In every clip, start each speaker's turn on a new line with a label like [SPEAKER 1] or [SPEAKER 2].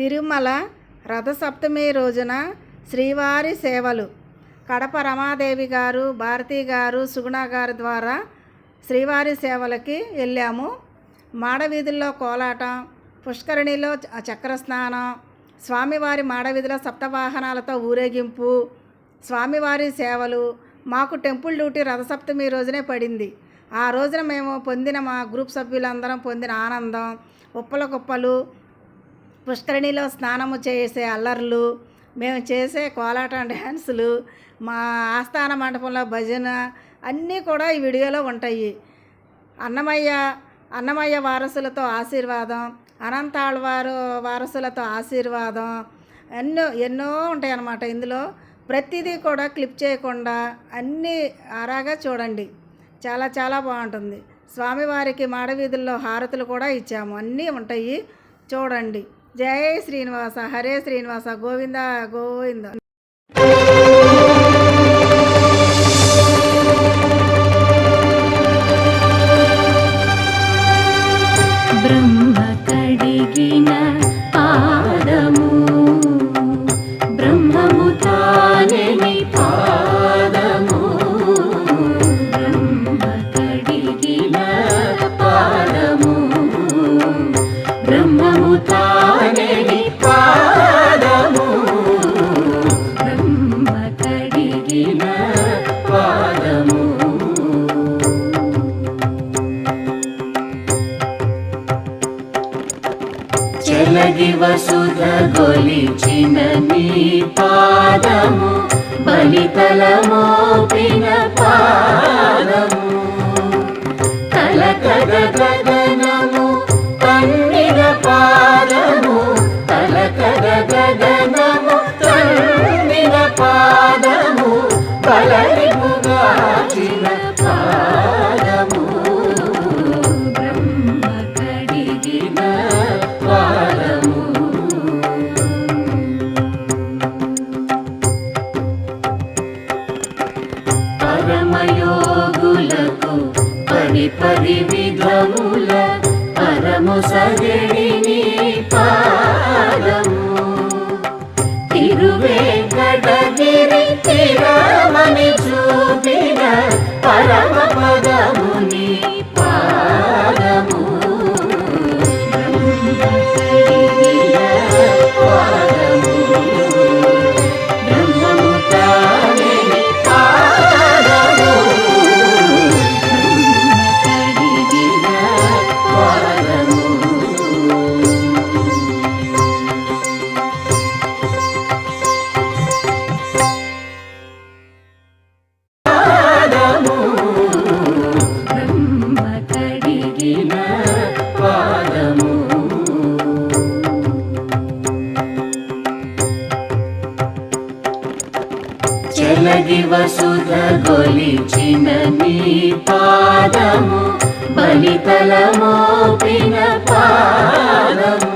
[SPEAKER 1] తిరుమల రథసప్తమి రోజున శ్రీవారి సేవలు. కడప రమాదేవి గారు భారతి గారు సుగుణ గారి ద్వారా శ్రీవారి సేవలకి వెళ్ళాము. మాడవీధుల్లో కోలాటం పుష్కరిణిలో చక్ర స్నానం స్వామివారి మాడవీధిలో సప్తవాహనాలతో ఊరేగింపు స్వామివారి సేవలు. మాకు టెంపుల్ డ్యూటీ రథసప్తమి రోజునే పడింది. ఆ రోజున మేము పొందిన మా గ్రూప్ సభ్యులందరం పొందిన ఆనందం ఉప్పల కుప్పలు పుష్కరిణిలో స్నానము చేసే అల్లర్లు మేము చేసే కోలాటం డ్యాన్సులు మా ఆస్థాన మండపంలో భజన అన్నీ కూడా ఈ వీడియోలో ఉంటాయి. అన్నమయ్య అన్నమయ్య వారసులతో ఆశీర్వాదం అనంతాళ్వారు వారసులతో ఆశీర్వాదం ఎన్నో ఎన్నో ఉంటాయి అన్నమాట. ఇందులో ప్రతిదీ కూడా క్లిప్ చేయకుండా అన్నీ ఆరాగా చూడండి. చాలా చాలా బాగుంటుంది. స్వామివారికి మాడవీధుల్లో హారతులు కూడా ఇచ్చాము. అన్నీ ఉంటాయి. చూడండి. జయ శ్రీనివాస హరే శ్రీనివాస గోవింద గోవింద.
[SPEAKER 2] బ్రహ్మ కడిగిన చెలగి గొలిచిన నీ పాదము బలితలమోపిన పాదము. పాదము కలకద గగనము తన్నిన పాదము కలకద గగనము తన్నిన పాదము బలరిపుగాచిన పాదము పది పది విధముల పరము సగడిని పాదము. తిరువేంకటగిరి తిరమని చూపిన పరమ పదముని పాదము బ్రహ్మ పాదము. చెలగి గొలిచిన నీ పాదము బలితల మోపిన పాదము.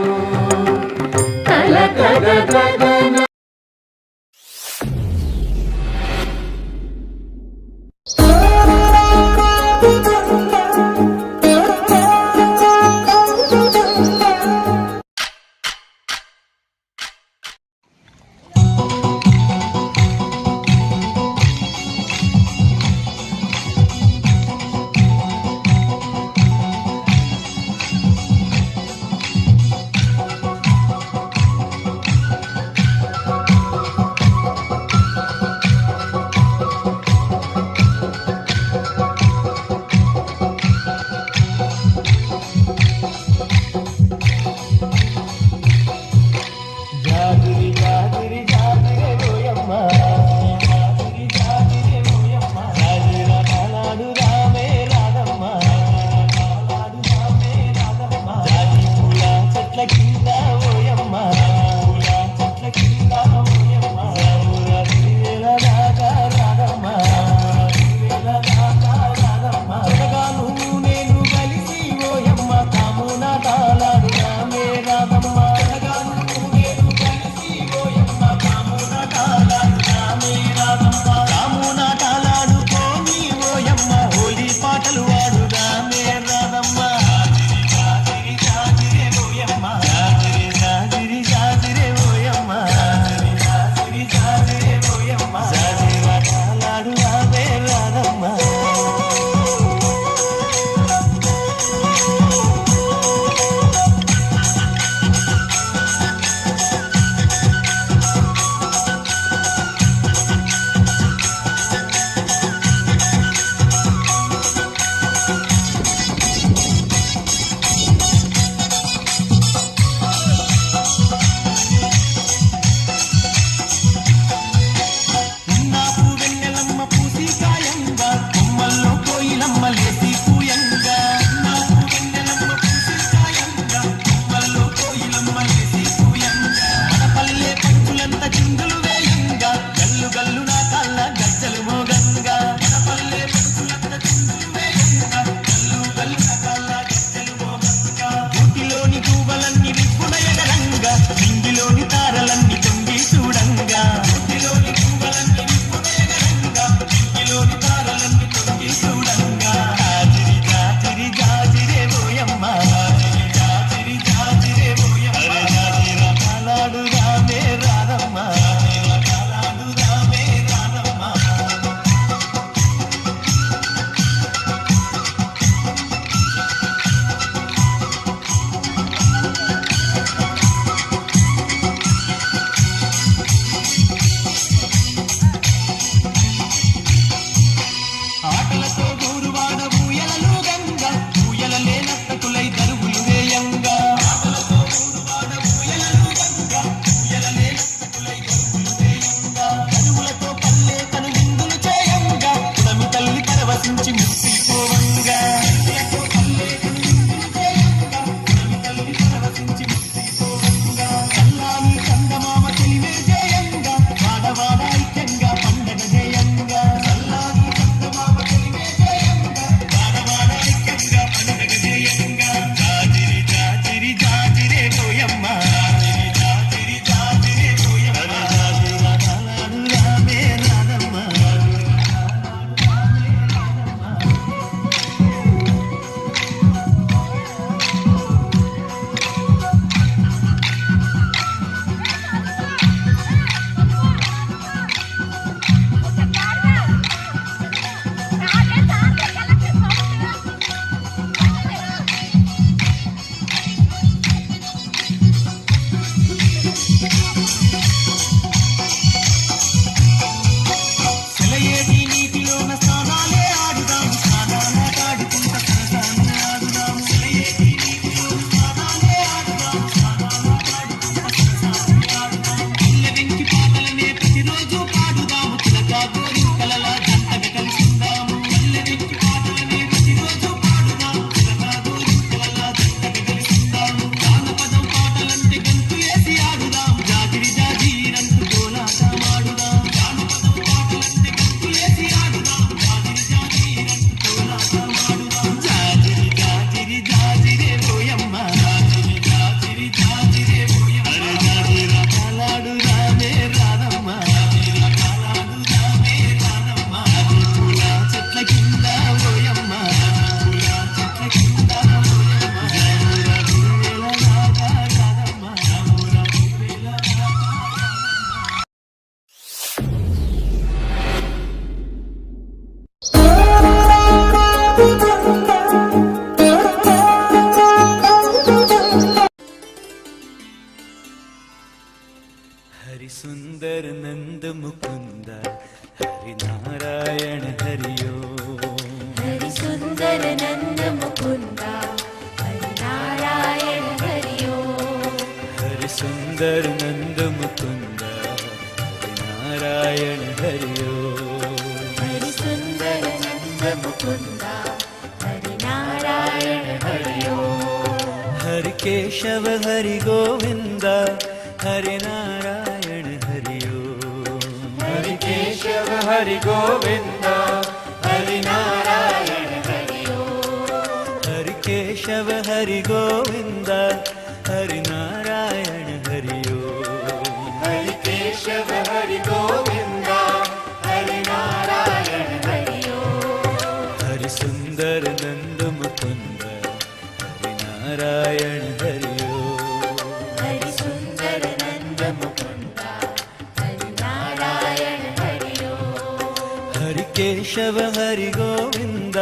[SPEAKER 3] കേശവ ഹരി
[SPEAKER 2] ഗോവിന്ദ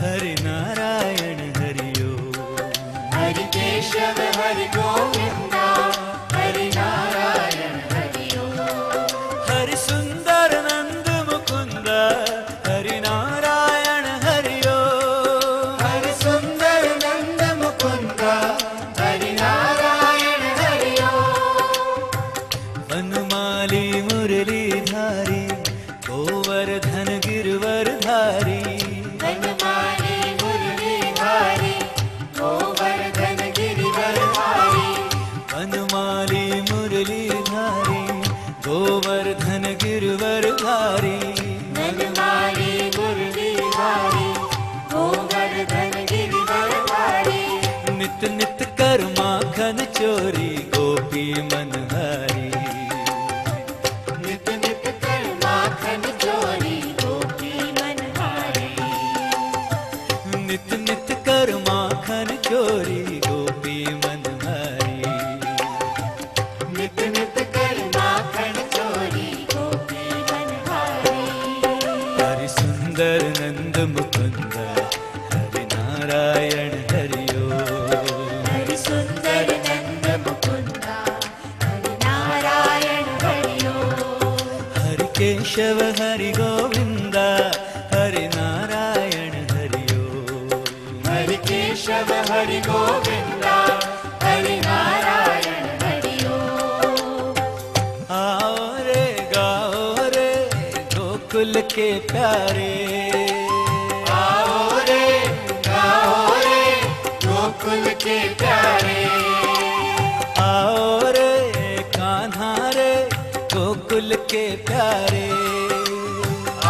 [SPEAKER 2] ഹരി നാരായണ ഹരിയോ. ഹരി കേശവ ഹരി ഗോവിന്ദ
[SPEAKER 3] ഹരി നാരായണ ഹരിയോ. ഹരി
[SPEAKER 2] സുന്ദര നന്ദ മുകുന്ദ ഹരി
[SPEAKER 3] നാരായണ ഹരിയോ. ഹരി സുന്ദര
[SPEAKER 2] നന്ദ മുകുന്ദ ഹരി നാരായണ
[SPEAKER 3] ഹരിയോ. ഹനുമാലി മുരളീധാര माखन चोरी गोपी मनहारी।
[SPEAKER 2] नित नित कर माखन चोरी गोपी मनहारी।
[SPEAKER 3] नित नित कर माखन चोरी गोपी मनहारी।
[SPEAKER 2] नित नित कर माखन चोरी गोपी मनहारी।
[SPEAKER 3] हरि सुंदर नंद मुकुंद के प्यारे।
[SPEAKER 2] आओ रे गाओ रे गोकुल के प्यारे।
[SPEAKER 3] आओ रे कान्हा रे गोकुल के प्यारे।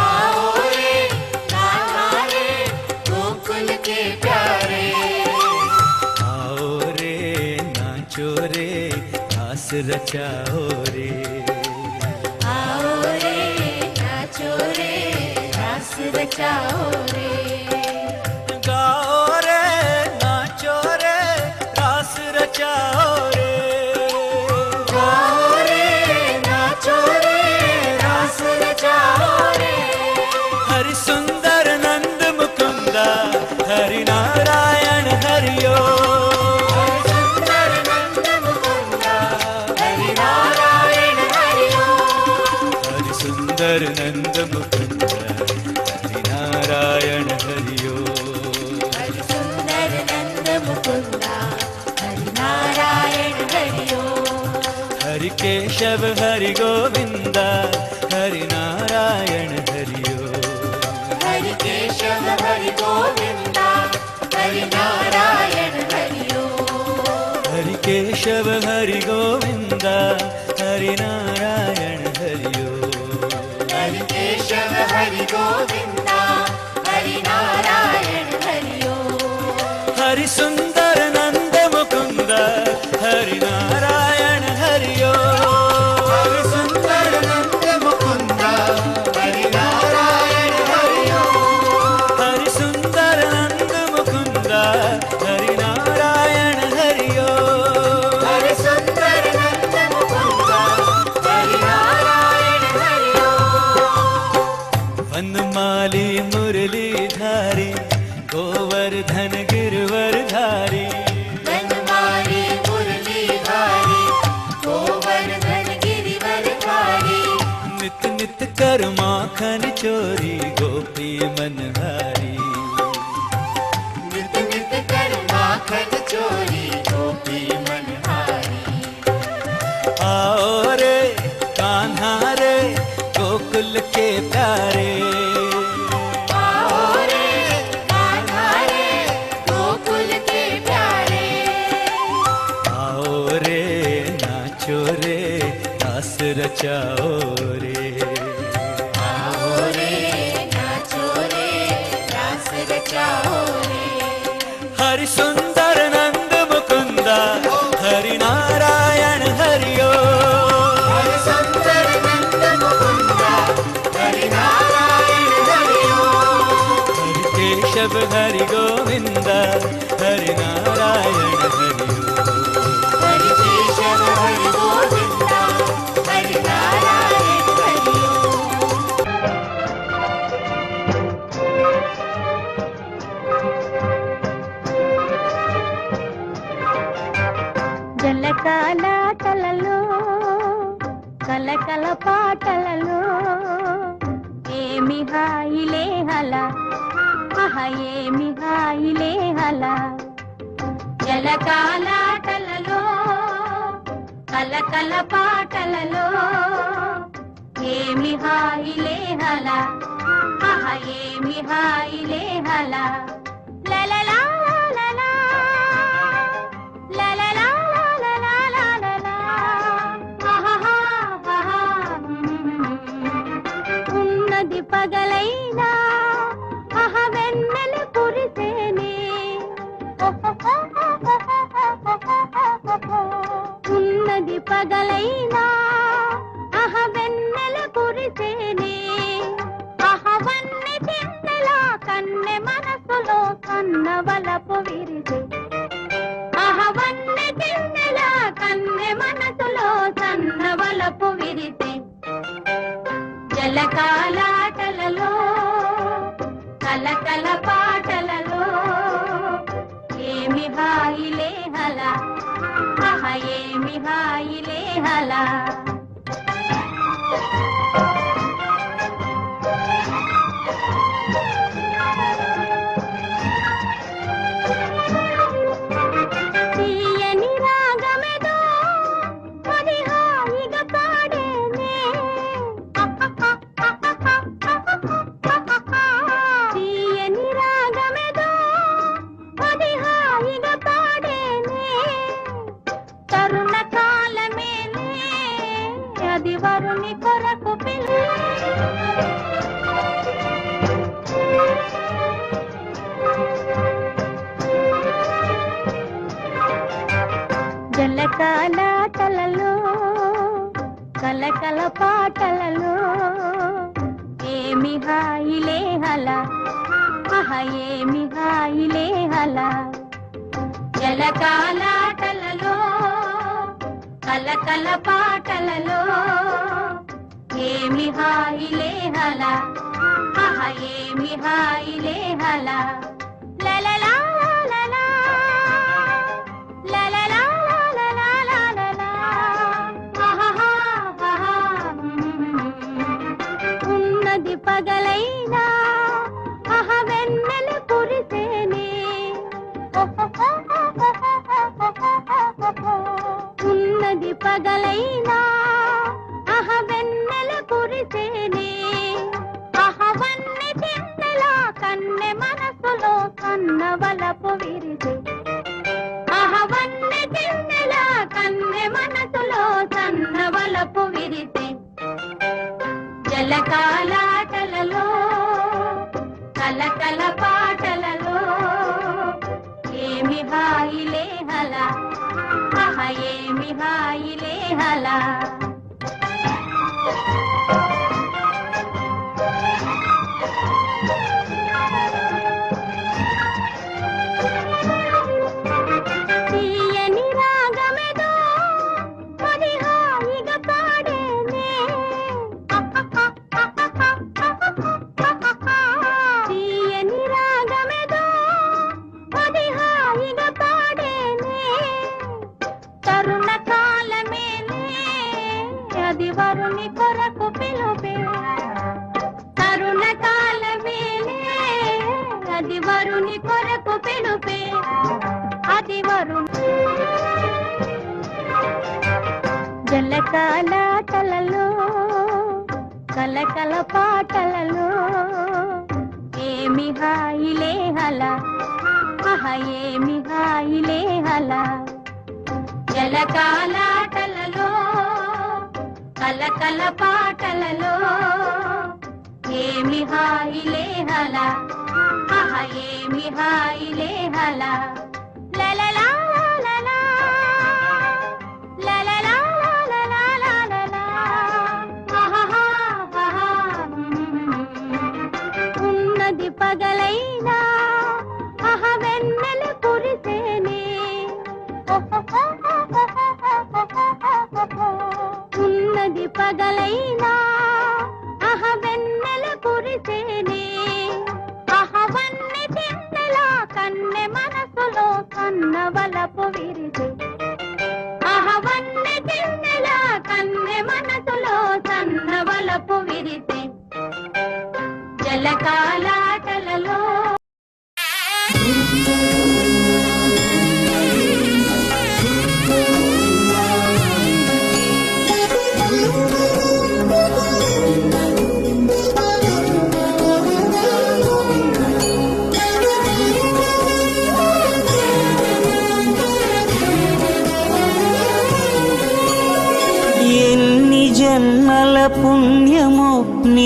[SPEAKER 2] आओ रे गोकुल के प्यारे।
[SPEAKER 3] आओ रे नाचो रे रास रचाओ रे।
[SPEAKER 2] रचाओ रे।
[SPEAKER 3] गाओ रे नाचो रे रास रचाओ रे।
[SPEAKER 2] गाओ रे नाचो रे रास रचाओ रे।
[SPEAKER 3] हरि सुंदर नंद मुकुंद हरि नारायण केशव हरि गोविंद हरि नारायण हरिओ
[SPEAKER 2] हरि केशव हरि गोविन्द हरि नारायण हरि ओम्
[SPEAKER 3] हरि केशव हरि गोविंद हरि नारायण हरिओ
[SPEAKER 2] हरि केशव हरि गोविन्द हरि नारायण हरि ओम्
[SPEAKER 3] हरि सुंदर नंद मुकुंद
[SPEAKER 4] ఏమి హాయిలే హల జలకాలాటలలో కలకల పాటలలో ఏమి హాయిలే హల ఏమి హాయిలే అలా. పగలైనా అహ వెన్నెల కురిసేనే. అహవన్ని తిన్నెలా కన్నె మనసులో కన్నవలపు విరిసే. అహవన్నె తిన్నెల కన్నె మనసులో సన్నవలపు విరిసే. జలకాలాటలలో కలకల పాటలలో ఏమి హాయిలే హల. అహ ఏమి అది వరుని కొరకు పిల్ల. జలకాలాటలలో కలకల పాటలలో ఏమి హాయిలే హల ఏమి హాయిలే హల జలకాలా కలకల పాటలలో ఏమి హాయిలే హల ఆహ ఏమి హాయిలే హల లలలా లలలా లలలా లలలా లలలా ఆహా ఉన్నది పగలైనా పగలైనా అహ వెన్నెల కురిసేనే అహవన్ని తిన్నెలా కన్నె మనసులో కన్నవలపు విరిసే. అహవన్ని తిన్నెలా కన్నె మనసులో సన్నవలపు విరిసే. జలకాలాటలలో కలకల అహ ఏమి హాయిలే కలకాలాటలలో కలకల పాటలలో ఏమి హాయిలే హల ఏమి హాయిలే హలా. పగలైనా అహ వెన్నెల కురిసేనే. అహవన్ని తిన్నెలా కన్నె మనసులో కన్నవలపు విరిసే. అహవన్ని తిన్నెలా కన్నె మనసులో సన్నవలపు విరిసే.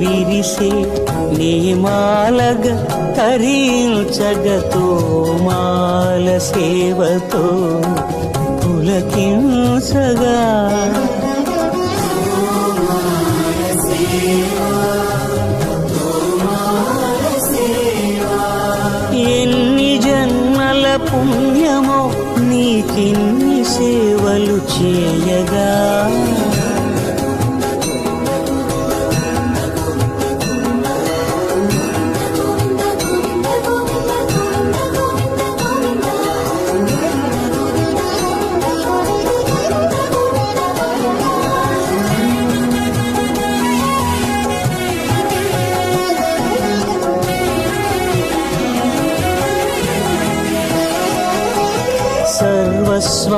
[SPEAKER 5] విరిసే నీమాలగ తరించగతో మాల సేవతో పులకించగా ఎన్ని జన్మల పుణ్యమో నీకిన్ని సేవలు చేయ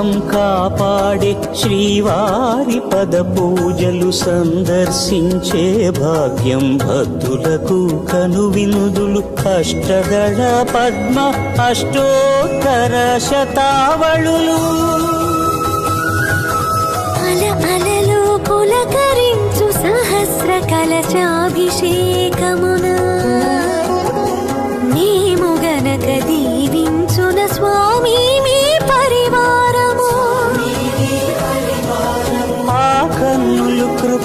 [SPEAKER 5] సర్వస్వం కాపాడే శ్రీవారి పద పూజలు సందర్శించే భాగ్యం భక్తులకు కనువినుదులు. అష్టదళ పద్మ అష్టోత్తర శతావళులు.
[SPEAKER 6] అల అలలు పులకరించు సహస్ర కలశాభిషేకమున. మేము గనక దీవించున స్వామి మీ
[SPEAKER 5] పరివార